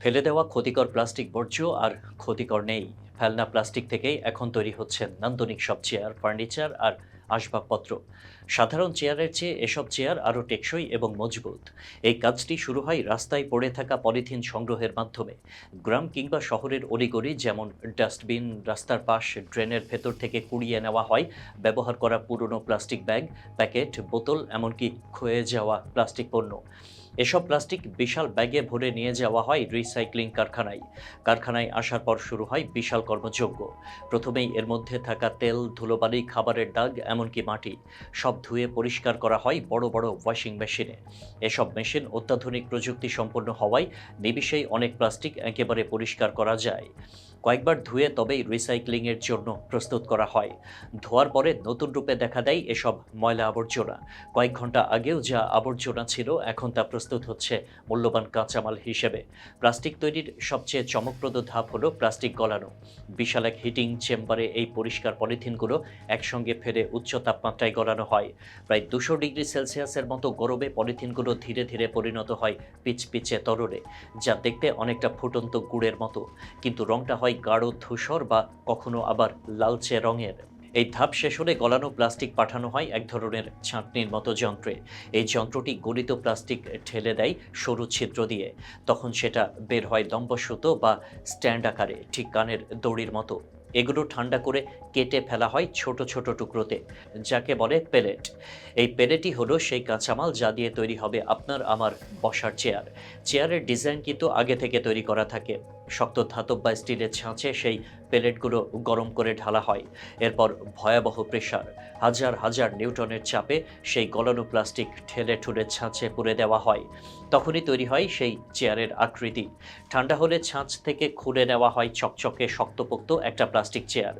ফেলে দেওয়া ক্ষতিকর প্লাস্টিক বর্জ্য আর ক্ষতিকর নেই। ফেলনা প্লাস্টিক থেকেই এখন তৈরি হচ্ছে নান্দনিক সব চেয়ার, ফার্নিচার আর আসবাবপত্র। সাধারণ চেয়ারের চেয়ে এসব চেয়ার আরও টেকসই এবং মজবুত। এই কাজটি শুরু হয় রাস্তায় পড়ে থাকা পলিথিন সংগ্রহের মাধ্যমে। গ্রাম কিংবা শহরের অলিগলি যেমন ডাস্টবিন, রাস্তার পাশ, ড্রেনের ভেতর থেকে কুড়িয়ে নেওয়া হয়, ব্যবহার করা পুরনো প্লাস্টিক ব্যাগ, প্যাকেট, বোতল, এমনকি ক্ষয়ে যাওয়া প্লাস্টিক পণ্য। এসব প্লাস্টিক বিশাল ব্যাগে ভরে নিয়ে যাওয়া হয় রিসাইক্লিং কারখানায়। কারখানায় আসার পর শুরু হয় বিশাল কর্মযজ্ঞ প্রথমেই এর মধ্যে থাকা তেল, ধুলোবালি, খাবারের দাগ, এমনকি মাটি সব ধুয়ে পরিষ্কার করা হয় বড় বড় ওয়াশিং মেশিনে। এসব মেশিন অত্যাধুনিক প্রযুক্তি সম্পন্ন হওয়ায় নিবিশেই অনেক প্লাস্টিক একেবারে পরিষ্কার করা যায়। কয়েকবার ধুয়ে তবেই রিসাইক্লিংয়ের জন্য প্রস্তুত করা হয়। ধোয়ার পরে নতুন রূপে দেখা দেয় এসব ময়লা আবর্জনা। কয়েক ঘণ্টা আগেও যা আবর্জনা ছিল, এখন তা প্রস্তুত হচ্ছে মূল্যবান কাঁচামাল হিসেবে। প্লাস্টিক তৈরির সবচেয়ে চমকপ্রদ ধাপ হলো প্লাস্টিক গলানো। বিশাল এক হিটিং চেম্বারে এই পরিষ্কার পলিথিনগুলো একসঙ্গে ফেলে উচ্চ তাপমাত্রায় গলানো হয়। প্রায় দুশো ডিগ্রি সেলসিয়াসের মতো গরমে পলিথিনগুলো ধীরে ধীরে পরিণত হয় পিচ পিচে তরলে, যা দেখতে অনেকটা ফুটন্ত গুড়ের মতো। কিন্তু রংটা হয় গাঢ় ধূসর বা কখনো আবার লালচে রঙের। এই ধাপ শেষ হলে গলানো প্লাস্টিক পাঠানো হয় এক ধরনের ছাঁকনির মতো যন্ত্রে। এই যন্ত্রটি গলিত প্লাস্টিক ঠেলে দেয় সরু ছিদ্র দিয়ে। তখন সেটা বের হয় লম্ব সুতো বা স্ট্যান্ড আকারে, ঠিক কানের দড়ির মতো। এগুলো ঠান্ডা করে কেটে ফেলা হয় ছোট ছোট টুকরোতে, যাকে বলে পেলেট। এই পেলেটই হলো সেই কাঁচামাল যা দিয়ে তৈরি হবে আপনার আমার বসার চেয়ার। চেয়ারের ডিজাইন কিন্তু আগে থেকে তৈরি করা থাকে। শক্ত ধাতব বা স্টিলের ছাঁচে সেই পেলেটগুলো গরম করে ঢালা হয়। এরপর ভয়াবহ প্রেশার হাজার হাজার নিউটনের চাপে সেই গলানো প্লাস্টিক ঠেলে ঠুলে ছাঁচে পুরে দেওয়া হয়। তখনই তৈরি হয় সেই চেয়ারের আকৃতি। ঠান্ডা হলে ছাঁচ থেকে খুলে নেওয়া হয় চকচকে শক্তপোক্ত একটা প্লাস্টিক চেয়ার।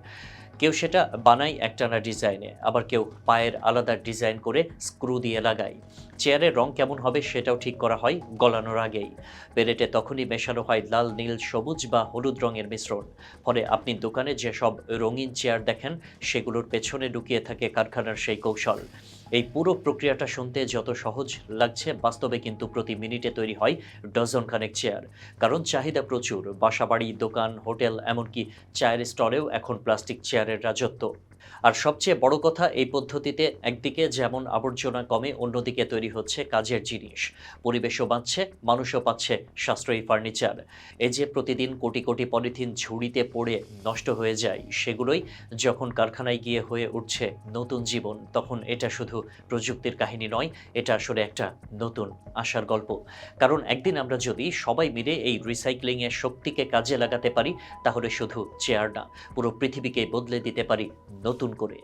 কেউ সেটা বানায় একটানা ডিজাইনে, আবার কেউ পায়ের আলাদা ডিজাইন করে স্ক্রু দিয়ে লাগায়। চেয়ারের রং কেমন হবে সেটাও ঠিক করা হয় গলানোর আগেই। পেলেটে তখনই মেশানো হয় লাল, নীল, সবুজ বা হলুদ রঙের মিশ্রণ। ফলে আপনি দোকানে যেসব রঙিন চেয়ার দেখেন, সেগুলোর পেছনে লুকিয়ে থাকে কারখানার সেই কৌশল। এই পুরো প্রক্রিয়াটা শুনতে যত সহজ লাগছে, বাস্তবে কিন্তু প্রতি মিনিটে তৈরি হয় ডজন খানেক চেয়ার। কারণ চাহিদা প্রচুর, বাসাবাড়ি, দোকান, হোটেল, এমনকি চায়ের স্টলেও এখন প্লাস্টিক চেয়ারের রাজত্ব। আর সবচেয়ে বড় কথা, এই পদ্ধতিতে একদিকে যেমন আবর্জনা কমে, অন্যদিকে তৈরি হচ্ছে কাজের জিনিস। পরিবেশও বাঁচছে, মানুষও পাচ্ছে সাশ্রয়ী ফার্নিচার। এই যে প্রতিদিন কোটি কোটি পলিথিন ঝুড়িতে পড়ে নষ্ট হয়ে যায়, সেগুলোই যখন কারখানায় গিয়ে হয়ে উঠছে নতুন জীবন, তখন এটা শুধু প্রযুক্তির কাহিনী নয়, এটা আসলে একটা নতুন আশার গল্প। কারণ একদিন আমরা যদি সবাই মিলে এই রিসাইক্লিংয়ের শক্তিকে কাজে লাগাতে পারি, তাহলে শুধু চেয়ার না, পুরো পৃথিবীকে বদলে দিতে পারি নতুন করে।